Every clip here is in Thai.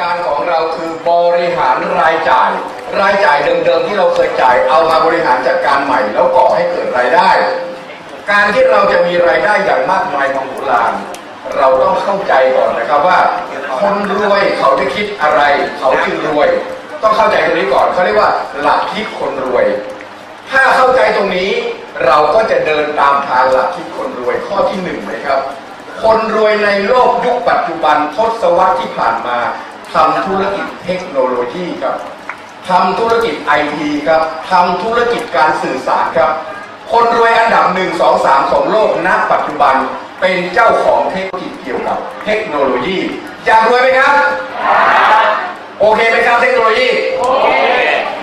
การของเราคือบริหารรายจ่าย รายจ่ายเดิมๆที่เราเคยจ่าย เอามาบริหารจัดการใหม่ แล้วก่อให้เกิดรายได้ การที่เราจะมีรายได้อย่างมากมายมโหฬารเราต้องเข้าใจก่อนนะครับว่า คนรวยเขาจะคิดอะไร เขาจึงรวย ต้องเข้าใจตรงนี้ก่อนเขาเรียกว่า หลักคิดคนรวย ถ้าเข้าใจตรงนี้ เราก็จะเดินตามทางหลักคิดคนรวยข้อที่หนึ่งนะครับ คนรวยในโลกยุคปัจจุบันทศวรรษที่ผ่านมา ทำธุรกิจเทคโนโลยีครับทำธุรกิจไอทีครับทำธุรกิจการสื่อสารครับ คนรวยอันดับหนึ่งสองสามของโลกณปัจจุบันเป็นเจ้าของเทคโนโลยีเกี่ยวกับเทคโนโลยีอยากรวยไหมครับ โอเคไหมครับเทคโนโลยี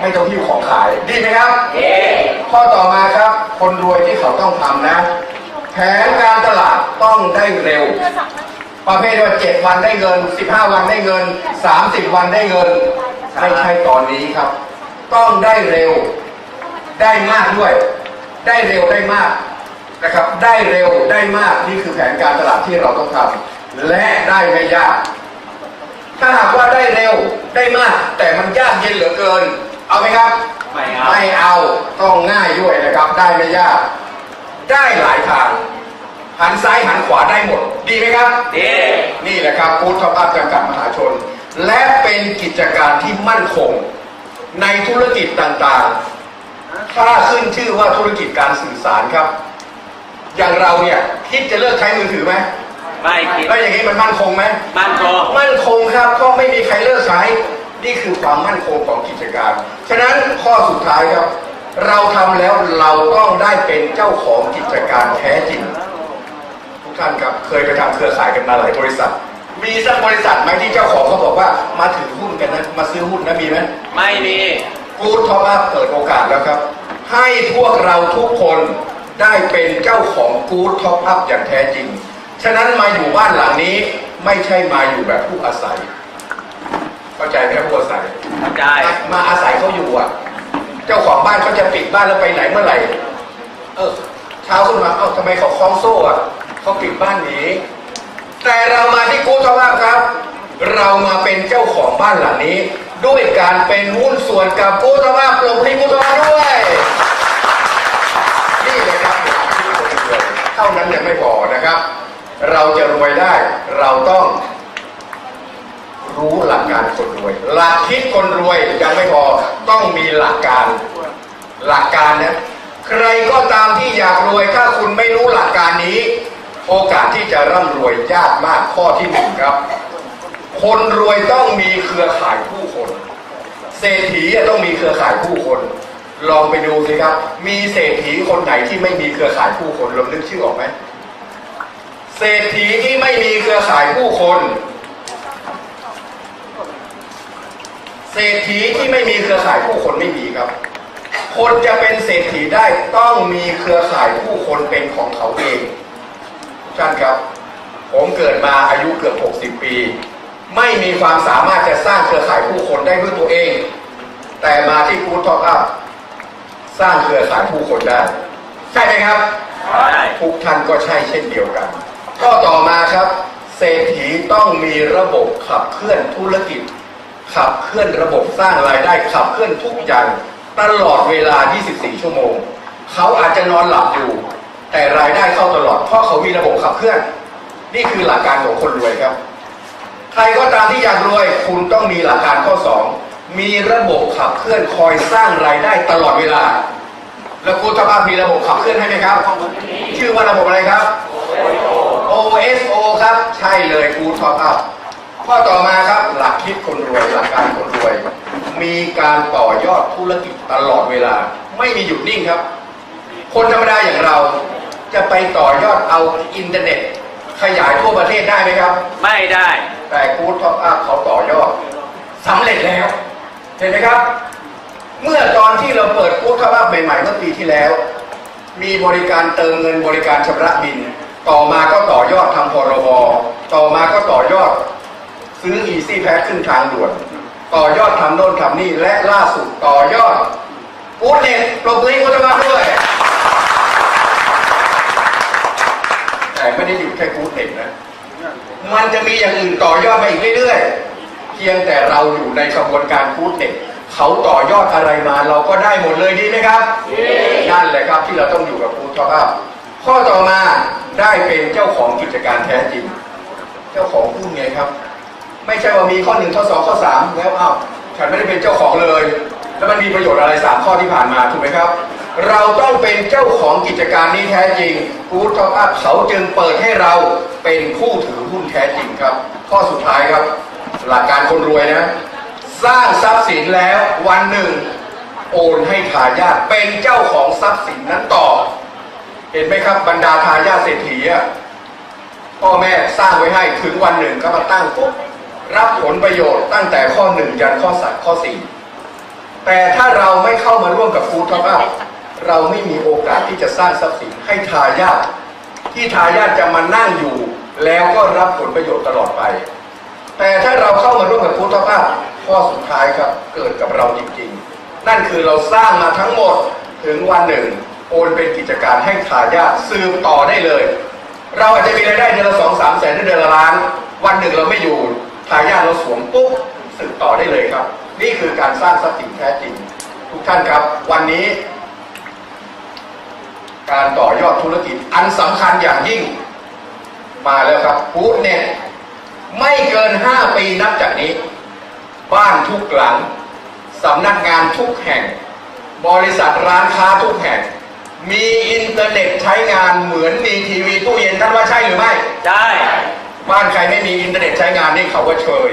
ไม่ต้องหิ้วของขายดีไหมครับข้อต่อมาครับ คนรวยที่เขาต้องทำนะ แผนการตลาดต้องได้เร็ว ประเภทว่า7วันได้เงิน15วันได้เงิน30วันได้เงินไม่ใช่ตอนนี้ครับ ต้องได้เร็วได้มากด้วย ได้เร็วได้มากนะครับ ได้เร็วได้มากนี่คือแผนการตลาดที่เราต้องทำและได้ไม่ยาก ถ้าหากว่าได้เร็วได้มาก แต่มันยากเย็นเหลือเกิน เอาไหมครับ ไม่เอาไม่เอาต้องง่ายด้วยนะครับ ได้ไม่ยาก ได้หลายทาง หันซ้ายหันขวาได้หมด ดีไหมครับ ดี นี่แหละครับฟู้ดท็อปอัพจำกัดมหาชน และเป็นกิจการที่มั่นคง ในธุรกิจต่างๆ ถ้าขึ้นชื่อว่าธุรกิจการสื่อสารครับ อย่างเราเนี่ยคิดจะเลิกใช้มือถือไหมไม่คิดแล้วอย่างนี้มันมั่นคงไหมมั่นคงมั่นคงครับก็ไม่มีใครเลิกใช้นี่คือความมั่นคงของกิจการ ฉะนั้นข้อสุดท้ายครับ เราทำแล้วเราต้องได้เป็นเจ้าของกิจการแท้จริง ทุกท่านครับเคยไปทำเครือข่ายกันมาหลายบริษัท มีสักบริษัทไหมที่เจ้าของเขาบอกว่ามาถือหุ้นกันนะมาซื้อหุ้นนะมีไหมไม่มีกูดท็อปอัพเปิดโอกาสแล้วครับ ให้พวกเราทุกคนได้เป็นเจ้าของกูดท็อปอัพอย่างแท้จริง ฉะนั้นมาอยู่บ้านหลังนี้ไม่ใช่มาอยู่แบบผู้อาศัย เข้าใจไหมครับผู้อาศัยเข้าใจมาอาศัยเขาอยู่อะ เจ้าของบ้านเขาจะปิดบ้านแล้วไปไหนเมื่อไหร่ เออเช้าขึ้นมา เอ้าทำไมเขาคล้องโซ่อะ เขาปิดบ้านหนีแต่เรามาที่กูดท็อปอัพครับ เรามาเป็นเจ้าของบ้านหลังนี้ ด้วยการเป็นหุ้นส่วนกับกูดท็อปอัพลงที่กูดท็อปอัพด้วยนี่เลยครับที่คนรวยเท่านั้นยังไม่พอนะครับ เราจะรวยได้เราต้องรู้หลักการคนรวย หลักคิดคนรวยยังไม่พอต้องมีหลักการ หลักการนะใครก็ตามที่อยากรวยถ้าคุณไม่รู้หลักการนี้ โอกาสที่จะร่ำรวยยากมากข้อที่หนึ่งครับ คนรวยต้องมีเครือข่ายผู้คน เศรษฐีต้องมีเครือข่ายผู้คน ลองไปดูสิครับ มีเศรษฐีคนไหนที่ไม่มีเครือข่ายผู้คนลองนึกชื่อออกไหมเศรษฐีที่ไม่มีเครือข่ายผู้คน เศรษฐีที่ไม่มีเครือข่ายผู้คนไม่มีครับ คนจะเป็นเศรษฐีได้ต้องมีเครือข่ายผู้คนเป็นของเขาเอง ทุกท่านครับ ผมเกิดมาอายุเกือบ 60 ปี ไม่มีความสามารถจะสร้างเครือข่ายผู้คนได้ด้วยตัวเอง แต่มาที่กูท็อปอัพสร้างเครือข่ายผู้คนได้ ใช่ไหมครับได้ทุกท่านก็ใช่เช่นเดียวกันก็ต่อมาครับ เศรษฐีต้องมีระบบขับเคลื่อนธุรกิจ ขับเคลื่อนระบบสร้างรายได้ขับเคลื่อนทุกอย่างตลอดเวลา 24 ชั่วโมง เขาอาจจะนอนหลับอยู่ แต่รายได้เข้าตลอด เพราะเขามีระบบขับเคลื่อน นี่คือหลักการของคนรวยครับใครก็ตามที่อยากรวยคุณต้องมีหลักการข้อ 2 มีระบบขับเคลื่อนคอยสร้างรายได้ตลอดเวลา แล้วคุณทภาพมีระบบขับเคลื่อนให้ไหมครับ ชื่อว่าระบบอะไรครับ OSO ครับ ใช่เลยกูท็อปอัพข้อต่อมาครับหลักคิดคนรวยหลักการคนรวย มีการต่อยอดธุรกิจตลอดเวลา ไม่มีหยุดนิ่งครับ คนธรรมดาอย่างเรา จะไปต่อยอดเอาอินเทอร์เน็ต ขยายทั่วประเทศได้ไหมครับ ไม่ได้ แต่กู๊ดท็อปอัพเขาต่อยอดสำเร็จแล้ว เห็นไหมครับ เมื่อตอนที่เราเปิดกู๊ดท็อปอัพใหม่ๆเมื่อปีที่แล้ว มีบริการเติมเงินบริการชำระบิน ต่อมาก็ต่อยอดทำพรบต่อมาก็ต่อยอด ซื้อ Easy Pass ขึ้นทางด่วน ต่อยอดทำโน่นทำนี่และล่าสุดต่อยอดกู๊ดเน็ตปรบมือให้กู๊ดท็อปอัพด้วย แต่ไม่ได้หยุดแค่กู๊ดเน็ตนะ มันจะมีอย่างอื่นต่อยอดมาอีกเรื่อยๆ เพียงแต่เราอยู่ในกระบวนการพูดเด็กเขาต่อยอดอะไรมาเราก็ได้หมดเลยดีไหมครับ นั่นแหละครับที่เราต้องอยู่กับพูดท็อปอัพข้อต่อมาได้เป็นเจ้าของกิจการแท้จริง เจ้าของหุ้นไงครับ ไม่ใช่ว่ามีข้อหนึ่งข้อสองข้อสามแล้วอ้าวฉันไม่ได้เป็นเจ้าของเลย แล้วมันมีประโยชน์อะไรสามข้อที่ผ่านมาถูกไหมครับ เราต้องเป็นเจ้าของกิจการนี้แท้จริงฟูดท็อปอัพเขาจึงเปิดให้เราเป็นผู้ถือหุ้นแท้จริงครับ ข้อสุดท้ายครับ หลักการคนรวยนะ สร้างทรัพย์สินแล้ววันหนึ่ง โอนให้ทายาทเป็นเจ้าของทรัพย์สินนั้นต่อ เห็นไหมครับบรรดาทายาทเศรษฐีอะพ่อแม่สร้างไว้ให้ถึงวันหนึ่งก็มาตั้งปุ๊บรับผลประโยชน์ตั้งแต่ข้อหนึ่งยันข้อสัตข้อสี่แต่ถ้าเราไม่เข้ามาร่วมกับฟู้ดท็อปอัพ เราไม่มีโอกาสที่จะสร้างทรัพย์สินให้ทายาทที่ทายาทจะมานั่งอยู่ แล้วก็รับผลประโยชน์ตลอดไป แต่ถ้าเราเข้ามาร่วมกับฟู้ดท็อปอัพข้อสุดท้ายครับเกิดกับเราจริงๆ นั่นคือเราสร้างมาทั้งหมดถึงวันหนึ่ง โอนเป็นกิจการให้ทายาทสืบต่อได้เลย เราอาจจะมีรายได้เดือนละสองสามแสนหรือเดือนละล้าน วันหนึ่งเราไม่อยู่ทายาทเราสวมปุ๊บสืบต่อได้เลยครับ นี่คือการสร้างทรัพย์สินแท้จริง ทุกท่านครับ วันนี้ การต่อยอดธุรกิจอันสำคัญอย่างยิ่ง มาแล้วครับฟูดเน็ตไม่เกิน 5 ปีนับจากนี้ บ้านทุกหลังสำนักงานทุกแห่ง บริษัทร้านค้าทุกแห่ง มีอินเทอร์เน็ตใช้งานเหมือนมีทีวีตู้เย็นท่านว่าใช่หรือไม่ได้บ้านใครไม่มีอินเทอร์เน็ตใช้งานนี่เขาก็เชย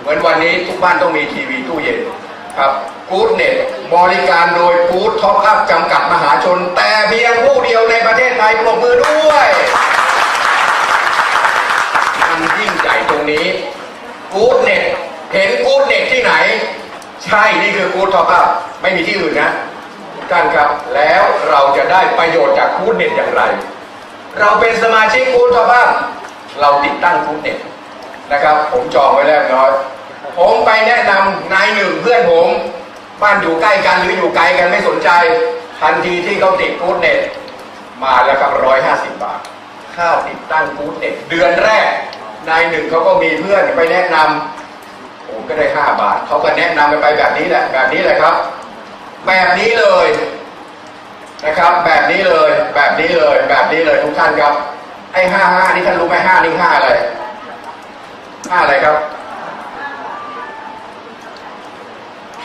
เหมือนวันนี้ทุกบ้านต้องมีทีวีตู้เย็นครับ กู๊ดเน็ตบริการโดยกู๊ดท็อปอัพจำกัดมหาชน แต่เพียงผู้เดียวในประเทศไทยปรบมือด้วยมันยิ่งใหญ่ตรงนี้กู๊ดเน็ตเห็นกู๊ดเน็ตที่ไหน ใช่นี่คือกู๊ดท็อปอัพไม่มีที่อื่นนะท่านครับแล้วเราจะได้ประโยชน์จากกู๊ดเน็ตอย่างไร เราเป็นสมาชิกกู๊ดท็อปอัพเราติดตั้งกู๊ดเน็ตนะครับ ผมจองไว้แล้วน้อย ผมไปแนะนำนายหนึ่งเพื่อนผม บ้านอยู่ใกล้กันหรืออยู่ไกลกันไม่สนใจ ทันทีที่เขาติดกู๊ดเน็ตมาแล้วครับร้อยห้าสิบบาทค่าติดตั้งกู๊ดเน็ตเดือนแรก นายหนึ่งเขาก็มีเพื่อนไปแนะนำผมก็ได้ห้าบาท เขาก็แนะนำกันไปแบบนี้แหละ แบบนี้แหละครับ แบบนี้เลยนะครับ แบบนี้เลย แบบนี้เลย แบบนี้เลยทุกท่านครับ ไอ้ห้าห้านี่ท่านรู้ไหมห้านี่ห้าอะไรห้าอะไรครับ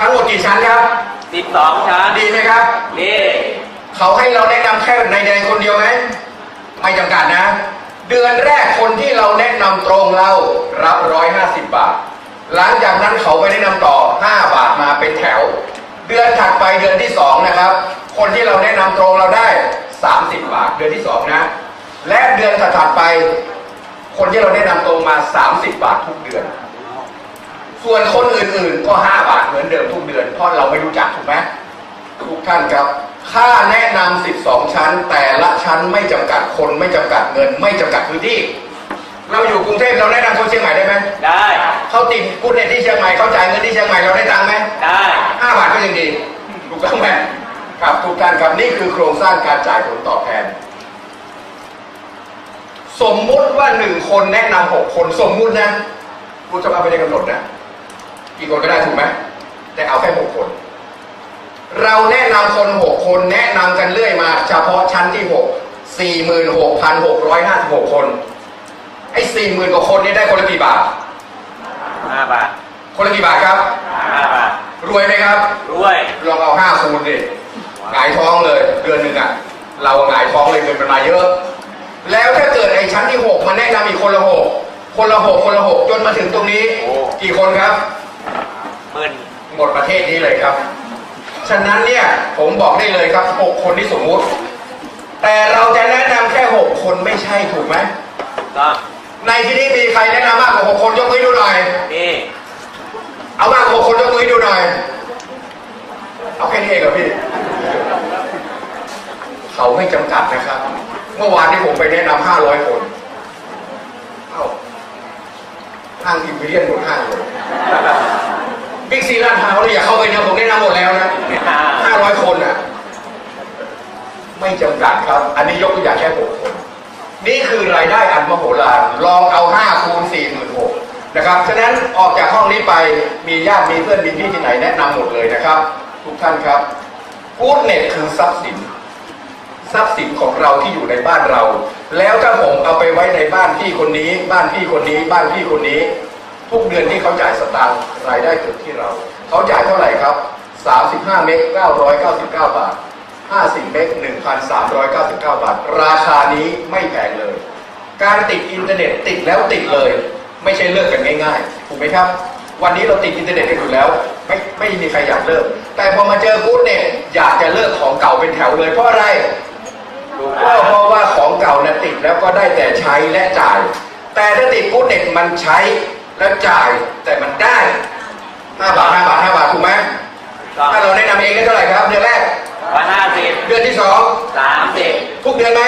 ทั้งหมดกี่ชั้นครับสิบสองชั้นดีไหมครับ นี่เขาให้เราแนะนำแค่นายแดงคนเดียวไหมไม่จำกัดนะ เดือนแรกคนที่เราแนะนำตรงเรารับร้อยห้าสิบบาท หลังจากนั้นเขาไปแนะนำต่อห้าบาทมาเป็นแถว เดือนถัดไปเดือนที่สองนะครับ คนที่เราแนะนำตรงเราได้สามสิบบาท เดือนที่สองนะ และเดือนถัดๆไป คนที่เราแนะนำตรงมาสามสิบบาททุกเดือน ส่วนคนอื่นๆ ก็ห้าบาทเหมือนเดิมทุกเดือน เพราะเราไม่รู้จักถูกไหมทุกท่านครับ ค่าแนะนำ12 ชั้น แต่ละชั้นไม่จำกัดคนไม่จำกัดเงิน ไม่จำกัดพื้นที่ เราอยู่กรุงเทพเราแนะนำคนเชียงใหม่ได้ไหมได้เขาติดกูเน็ตที่เชียงใหม่เขาจ่ายเงินที่เชียงใหม่เราได้ตังค์ไหมได้ห้าบาทก็ยังดีถูกต้องไหมครับทุกท่านครับนี่คือโครงสร้างการจ่ายผลตอบแทน สมมุติว่าหนึ่งคนแนะนำหกคนสมมุตินะผู้ชมไม่ได้กำหนดนะ กี่คนก็ได้ถูกไหมแต่เอาแค่หกคน เราแนะนำคนหกคนแนะนำกันเรื่อยมา เฉพาะชั้นที่หกสี่หมื่นหกพันหกร้อยห้าสิบหกคน ไอ้สี่หมื่นกว่าคนนี้ได้คนละกี่บาทห้าบาท คนละกี่บาทครับห้าบาท รวยไหมครับด้วย ลองเอาห้าคูณดิหงายท้องเลยเดือนหนึ่งอะ เราหงายท้องเลยเงินมันมาเยอะ แล้วถ้าเกิดไอ้ชั้นที่หกมาแนะนำอีกคนละหกคนละหกคนละหกจนมาถึงตรงนี้ กี่คนครับ หมื่นหมดประเทศนี้เลยครับ ฉะนั้นเนี่ยผมบอกได้เลยครับหกคนที่สมมุติ แต่เราจะแนะนำแค่หกคนไม่ใช่ถูกไหมก็ในที่นี้มีใครแนะนำมากกว่าหกคนยกมือให้ดูหน่อยนี่เอามากกว่าหกคนยกมือให้ดูหน่อย เอาแค่นี้เองเหรอพี่ เขาไม่จำกัดนะครับ เมื่อวานที่ผมไปแนะนำห้าร้อยคน เอ้าห้างอิมพีเรียนหมดห้างเลย บิ๊กซีลาดพร้าวเนี่ยอย่าเข้าไปนะผมแนะนำหมดแล้วนะห้าร้อยคนอะ ไม่จำกัดครับ อันนี้ยกตัวอย่างแค่หกคน นี่คือรายได้อันมโหฬารลองเอาห้าคูณสี่หมื่นหกนะครับ ฉะนั้นออกจากห้องนี้ไปมีญาติมีเพื่อนมีพี่ที่ไหนแนะนำหมดเลยนะครับ ทุกท่านครับกู๊ดเน็ตคือทรัพย์สินทรัพย์สินของเราที่อยู่ในบ้านเรา แล้วถ้าผมเอาไปไว้ในบ้านพี่คนนี้ บ้านพี่คนนี้ บ้านพี่คนนี้ ทุกเดือนที่เขาจ่ายสตางค์รายได้เกิดที่เรา เขาจ่ายเท่าไหร่ครับ 35 เมก999 บาท 50 เมก1,399 บาท ราคานี้ไม่แพงเลย การติดอินเทอร์เน็ตติดแล้วติดเลย ไม่ใช่เลิกกันง่ายๆ ถูกไหมครับ วันนี้เราติดอินเทอร์เน็ตกันอยู่แล้ว ไม่ไม่มีใครอยากเลิก แต่พอมาเจอกู๊ดเน็ตอยากจะเลิกของเก่าเป็นแถวเลยเพราะอะไรก็เพราะว่าของเก่านี่ติดแล้วก็ได้แต่ใช้และจ่าย แต่ถ้าติดกู๊ดเน็ตมันใช้ แล้วจ่ายแต่มันได้5บาท5บาท5บาทถูกไหมต้องถ้าเราแนะนำเองได้เท่าไหร่ครับเดือนแรกร้อยห้าสิบเดือนที่สองสามสิบทุกเดือนไหม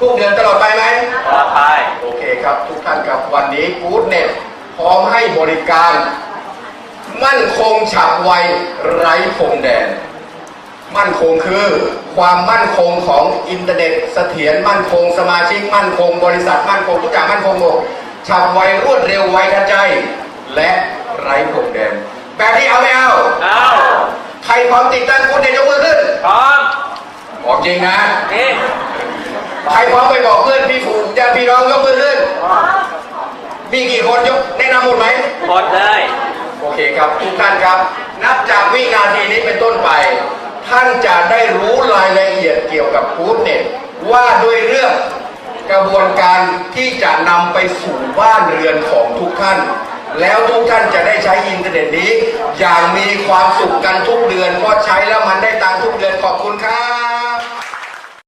ทุกเดือนตลอดไปไหมต่อไปโอเคครับทุกท่านครับวันนี้กู๊ดเน็ตพร้อมให้บริการ มั่นคงฉับไวไร้พรมแดน มั่นคงคือความมั่นคงของอินเทอร์เน็ตเสถียรมั่นคงสมาชิกมั่นคง บริษัทมั่นคงทุกอย่างมั่นคงหมด ฉับไวรวดเร็วไวทันใจ และไร้พรมแดนแบบนี้เอาไม่เอา เอาใครพร้อมติดตั้งกู๊ดเน็ตยกมือขึ้นพร้อมบอกจริงนะนี่ใครพร้อมไปบอกเพื่อนพี่ฝูงญาติพี่น้องยกมือขึ้น มีกี่คนยกแนะนำหมดไหมหมดเลย โอเคครับทุกท่านครับ นับจากวินาทีนี้เป็นต้นไป ท่านจะได้รู้รายละเอียดเกี่ยวกับฟู้ดเน็ตว่าด้วยเรื่อง กระบวนการที่จะนำไปสู่บ้านเรือนของทุกท่าน แล้วทุกท่านจะได้ใช้อินเทอร์เน็ตนี้ อย่างมีความสุขกันทุกเดือนเพราะใช้แล้วมันได้ตังทุกเดือนขอบคุณครับ